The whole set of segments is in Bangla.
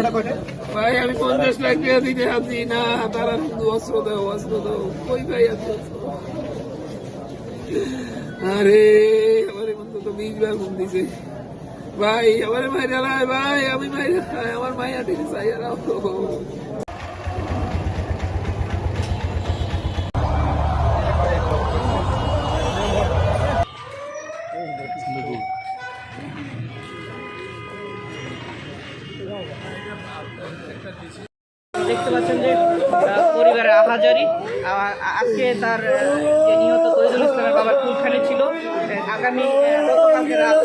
ঘটনাটা কয়টা ভাই, আমি পঞ্চাশ লাখ টাকা দিতে আছি না, তারা শুধু অস্ত্র দাও অস্ত্র দাও। কই ভাই অস্ত্র? আরে, আমারে বন্ধু ভাই আমি মাইরা আমার দিতে চাই দেখতে পাচ্ছেন যে পরিবারের আহাজারি। আজকে তার নিহত তৈজুল ইসলামের বাবার কুলখানি ছিল আগামী গতকালকে রাত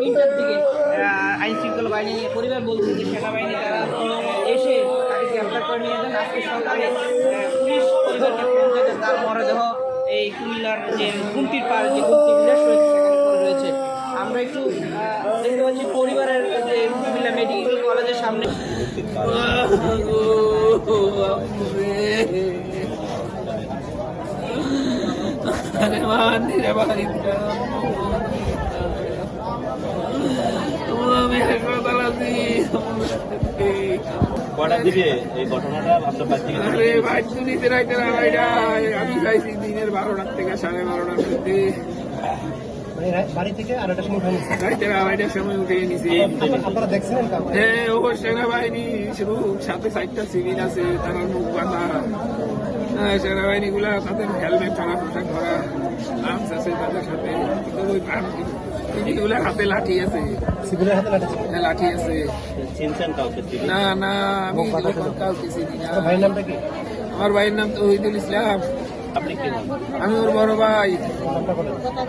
তিনটার দিকে আইন শৃঙ্খলা বাহিনী পরিবার বলছে যে সেনাবাহিনী তারা এসে তাকে গ্রেপ্তার করে নিয়ে যান। আজকে সকালে পুলিশ পরিবারকে ফোন তার মরদেহ এই কুমিল্লার যে গুমতির পাড় যে সেখানে পড়ে রয়েছে আরে আমি হাসপাতাল আছি কটা দিবে ভাই শুনিতে রাইতে আড়াইটায় আমি খাইছি দিনের বারোটার থেকে সাড়ে বারোটার মধ্যে। মানে রা- বাড়ি থেকে আর একটা সময় উঠানো রাইতে আড়াইটার সময় উঠে নিছি। আপনারা- আপনারা দেখছিলেন হ্যাঁ ও সেনাবাহিনী শুধু সাথে চারটা সিভিল আছে তারা মুখ বাঁধা। সেনাবাহিনী গুলা তাদের হেলমেট ছাড়া পোশাক ধরা আর্মস আছে তাদের সাথে। কিন্তু ওই সিভিলগুলার হাতে লাঠি আছে। সিভিলের হাতে লাঠি ছিল। হ্যাঁ, লাঠি আছে। চিনছেন কাউকে না না আমি কাউকে চিনি না। ভাইয়ের নামটা কি? আমার ভাইয়ের নাম তো ওহিদুল ইসলাম। আপনি কি আমি ওর বড় ভাই।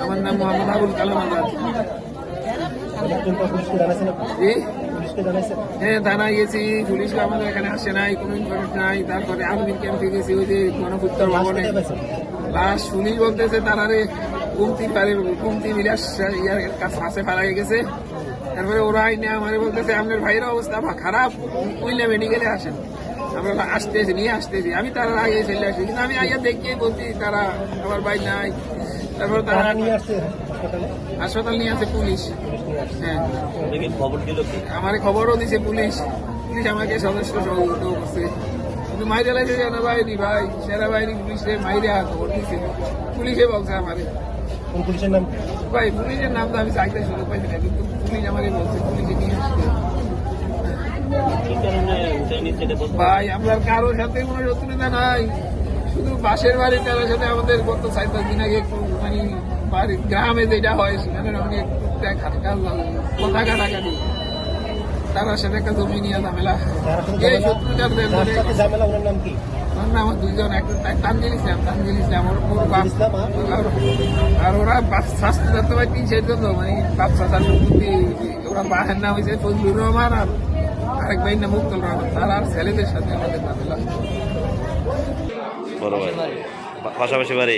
আমার নাম মোহাম্মদ আবুল কালাম আজাদ। হ্যাঁ থানায় গেছি। পুলিশ আমাদের এখানে আসে নাই কোনো ইনফরমেশন নাই। তারপরে আর্মির ক্যাম্পে গেছি ওই যে গণপুত্তর ভবনে। লাশ পুলিশ বলতেছে তারারে কুমতি পারে কুমতি বিলাস ইয়ার কাছে কাছে পালাই গেছে। তারপরে ওরা আইনে আমার বলতেছে আপনার ভাইয়ের অবস্থা খারাপ। উইলে মেডিকেলে আসেন। আমরা আসতেছি নিয়ে আসতেছি। আমি তারা আগে চলে আসি কিন্তু আমি আগে দেখিয়ে বলছি তারা আমার ভাই নাই। তারপর তারা নিয়ে আসছে হাসপাতাল? নিয়ে আছে পুলিশ। আসছে হ্যাঁ। দেখি খবর দিল কি? আমার খবরও দিছে পুলিশ। পুলিশ আমাকে সদস্য সহযোগিতা করছে। কিন্তু মাইরে লাগছে সেনাবাহিনী ভাই সেনাবাহিনী পুলিশে মাইরে খবর দিছে পুলিশে বলছে আমারে। পুলিশের নাম? ভাই পুলিশের নাম তো আমি চাইতে শুরু পাইছি না কিন্তু পুলিশ আমারে বলছে পুলিশে নিয়ে আসছে কি কারণে উঠে নিচ্ছে এটা বলতে ভাই আমরা কারোর সাথে কোনো শত্রুতা নাই। শুধু পাশের বাড়ির কারোর সাথে আমাদের গত চার পাঁচ দিন আগে একটু মানে বাড়ি গ্রামে যেটা হয় সেখানে অনেক কথা কাটাকাটি। তার সাথে একটা জমি নিয়ে ঝামেলা। এই শত্রুতার যার ব্যাপারে সাথে ঝামেলা ওনার নাম কি? আমার নাম দুইজন একটা তানজিল ইসলাম। তানজিল ইসলাম ওর ওর আর? ওরা স্বাস্থ্য দত্ত ভাই তিন চারজন মানে চাচার সম্পত্তি ওরা বাহের নাম হয়েছে ফজলুর রহমান আর আরেক নাম রহমান তার আর ছেলেদের সাথে আমাদের বড় ভাই। পাশাপাশি বাড়ি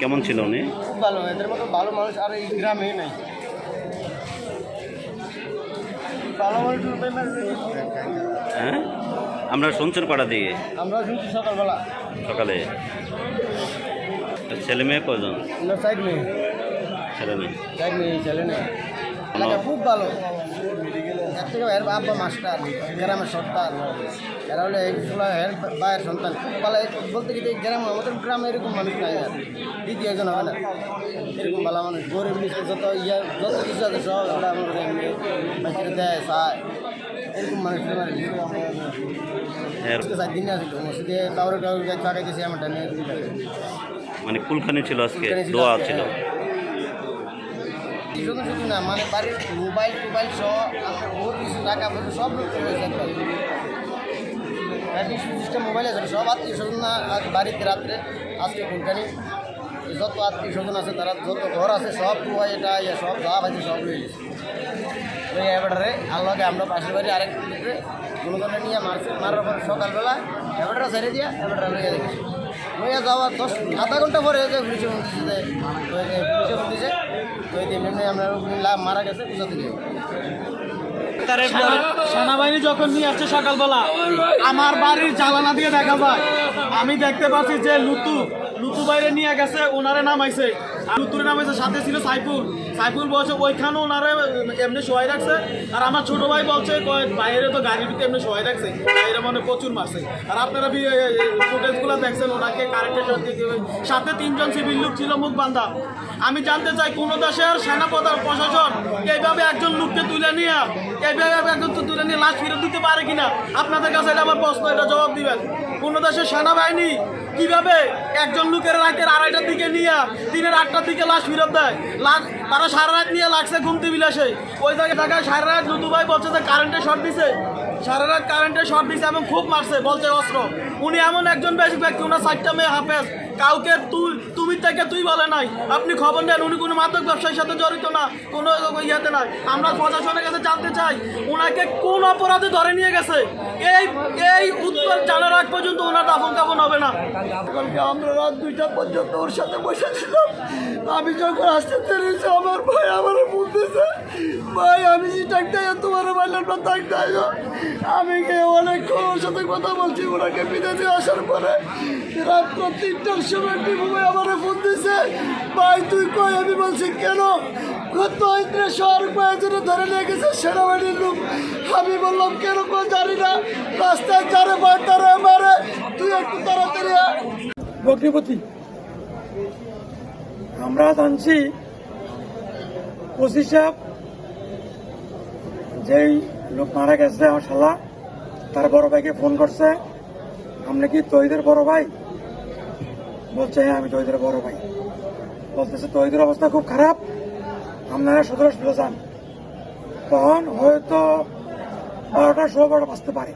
কেমন ছিল উনি? খুব ভালো এদের মতো ভালো মানুষ আর এই গ্রামে নাই। ভালো মানুষ হ্যাঁ? আমরা শুনছেন কটা দিকে আমরা শুনছি সকালবেলা। সকালে। ছেলে মেয়ে কজন সাইড মেয়ে। ছেলে মেয়ে। সাইড মেয়ে ছেলে নেই। এলাকা খুব ভালো। এর থেকে এর আব্বা মাস্টার গ্রামের সন্তান এরা হলে এইগুলো এর বাইরের সন্তান। খুব ভালো এই বলতে গেলে এই গ্রাম আমাদের গ্রামে এরকম মানুষ নাই আর। দ্বিতীয় একজন হবে না। এরকম ভালো মানুষ গরিব নিচে যত ইয়া যত কিছু আছে সব আমরা আমাদের এমনি বাচ্চারা দেয় চায়। এরকম মানুষ মানে এর চার দিন আসলো মসজিদে কাউরে কাউরে চাকাই দিয়েছে আমার নিয়ে মানে কুলখানি ছিল আজকে কুলখানি ছিল দোয়া আজকে, ছিল। শুধু শুধু না মানে বাড়ির মোবাইল টোবাইল সহ বহুত কিছু টাকা পয়সা সব লোক চলে সিস্টেম মোবাইল আছে, সব আত্মীয় স্বজন না, আজ বাড়িতে রাত্রে, আজকে কোনখানি যত আত্মীয় স্বজন আছে, তারা যত ঘর আছে, সব টুয়া এটা ইয়ে সব যা আছে সব রয়ে গেছে। ওই এবারে আল্লাহকে আমরা পাশের বাড়ি আরেক ধরনের নিয়ে মারছে। মারার পর সকালবেলা এবারটা ছেড়ে দিয়া এবারটা লইয়া দেখেছি লইয়া যাওয়া দশ আধা ঘণ্টা পরে পুলিশে ফোন দিচ্ছে পুলিশে ফোন দিছে সেনাবাহিনী যখন নিয়ে আসছে সকালবেলা, আমার বাড়ির দিয়ে দেখা যায়। আমি দেখতে পাচ্ছি যে লুতু লুতু বাইরে নিয়ে গেছে ওনারে নামাইছে। উত্তরে নামেছে সাথে ছিল সাইফুল। সাইফুল বলছে, ওইখানে ওনারে এমনি সহায় রাখছে। আর আমার ছোট ভাই বলছে বাইরে তো গাড়ির ভিতরে এমনি সহায় রাখছে। বাইরে মানে প্রচুর মারছে। আর আপনারা ফুটেজগুলো দেখছেন, ওনাকে কারেন্টের সাথে সাথে তিনজন সিভিল লোক ছিল, মুখ বান্ধা। আমি জানতে চাই, কোন দেশের সেনা প্রধান প্রশাসন এইভাবে একজন লোককে তুলে নিয়ে, এইভাবে একজন তুলে নিয়ে লাশ ফিরত দিতে পারে কিনা? আপনাদের কাছে এটা আমার প্রশ্ন, এটা জবাব দিবেন। কোন দেশের সেনাবাহিনী কীভাবে একজন লোকের রাতের আড়াইটার দিকে নিয়ে দিনের আটটার দিকে লাশ ফিরত দেয়? লাশ তারা সারা রাত নিয়ে লাগছে ঘুমতে বিলাসে ওই জায়গায় জায়গায় সারা রাত দুদু ভাই বলছে যে কারেন্টের শর্ট দিছে। সারা রাত কারেন্টের শর্ট দিছে এবং খুব মারছে, বলছে অস্ত্র। উনি এমন একজন বেশি ব্যক্তি, ওনার চারটা মেয়ে হাফেজ। কাউকে তুই, তুমি থেকে তুই বলে নাই। আপনি খবর নেন, উনি কোনো মাদক ব্যবসার সাথে জড়িত না, কোনো ইয়েতে নাই। আমরা প্রশাসনের কাছে জানতে চাই ওনাকে কোন অপরাধে ধরে নিয়ে গেছে? এই এই উত্তর জানার আগ পর্যন্ত ওনার দাফন কাফন হবে না। আমরা রাত দুইটা পর্যন্ত ওর সাথে বসেছিলাম আমি যখন আসতে পেরেছি, আমার ভাই আমার বলতেছে ভাই, আমি যে টাকতে তোমার বললাম না টাকতে আমি অনেকক্ষণ ওর সাথে কথা বলছি, ওনাকে বিদায় দিয়ে আসার পরে রাত্র তিনটার সময় ফোন দিছে। ভাই, তুই কই? আমি বলছি, কেন? কত ইন্দ্রে শহর ধরে নিয়ে গেছে সেনাবাহিনীর লোক। আমি বললাম, কেন কো জানি না। রাস্তায় চারে পাঁচ তারা মারে। তুই একটু তাড়াতাড়ি। আমরা জানছি সাহেব যেই লোক মারা গেছে আমার শালা তার বড় ভাইকে ফোন করছে। আপনি কি তৈদের বড় ভাই? বলছে হ্যাঁ আমি তৈদের বড় ভাই। বলতেছে তৈদের অবস্থা খুব খারাপ। আপনারা সদর হসপিটালে যান। তখন হয়তো বারোটা সোয়া বারোটা বাঁচতে পারে।